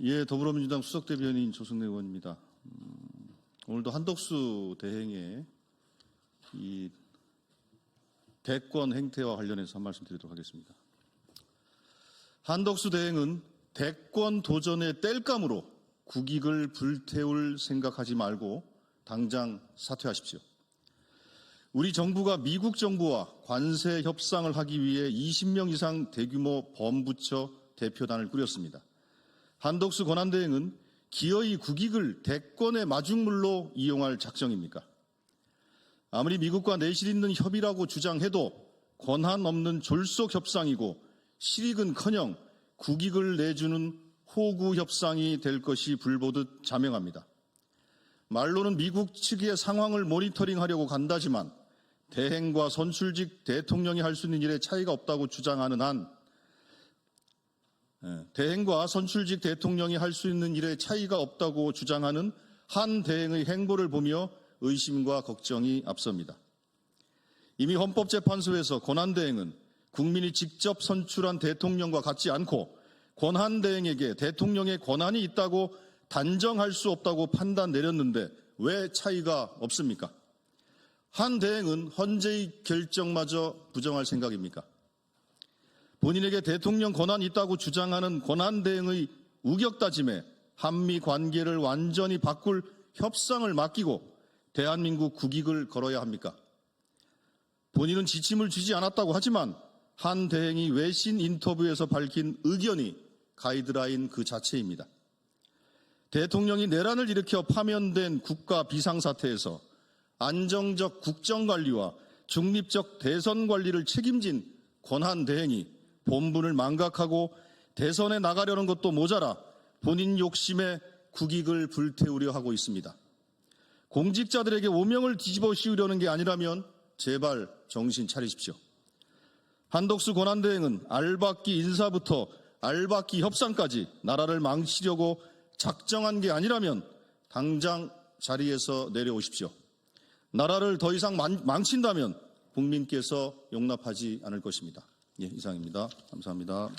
예, 더불어민주당 수석대변인 조승래 의원입니다. 음, 오늘도 한덕수 대행의 이 대권 행태와 관련해서 한 말씀 드리도록 하겠습니다. 한덕수 대행은 대권 도전의 땔감으로 국익을 불태울 생각하지 말고 당장 사퇴하십시오. 우리 정부가 미국 정부와 관세 협상을 하기 위해 20명 이상 대규모 범부처 대표단을 꾸렸습니다. 한덕수 권한대행은 기어이 국익을 대권의 마중물로 이용할 작정입니까? 아무리 미국과 내실 있는 협의라고 주장해도 권한 없는 졸속 협상이고 실익은커녕 국익을 내주는 호구 협상이 될 것이 불보듯 자명합니다. 말로는 미국 측의 상황을 모니터링하려고 간다지만 대행과 선출직 대통령이 할 수 있는 일에 차이가 없다고 주장하는 한 예, 대행과 선출직 대통령이 할 수 있는 일에 차이가 없다고 주장하는 한 대행의 행보를 보며 의심과 걱정이 앞섭니다. 이미 헌법재판소에서 권한대행은 국민이 직접 선출한 대통령과 같지 않고 권한대행에게 대통령의 권한이 있다고 단정할 수 없다고 판단 내렸는데 왜 차이가 없습니까? 한 대행은 헌재의 결정마저 부정할 생각입니까? 본인에게 대통령 권한이 있다고 주장하는 권한대행의 우격다짐에 한미 관계를 완전히 바꿀 협상을 맡기고 대한민국 국익을 걸어야 합니까? 본인은 지침을 주지 않았다고 하지만 한 대행이 외신 인터뷰에서 밝힌 의견이 가이드라인 그 자체입니다. 대통령이 내란을 일으켜 파면된 국가 비상사태에서 안정적 국정관리와 중립적 대선 관리를 책임진 권한 대행이 본분을 망각하고 대선에 나가려는 것도 모자라 본인 욕심에 국익을 불태우려 하고 있습니다. 공직자들에게 오명을 뒤집어 씌우려는 게 아니라면 제발 정신 차리십시오. 한덕수 권한대행은 알박기 인사부터 알박기 협상까지 나라를 망치려고 작정한 게 아니라면 당장 자리에서 내려오십시오. 나라를 더 이상 망친다면 국민께서 용납하지 않을 것입니다. 예, 이상입니다. 감사합니다.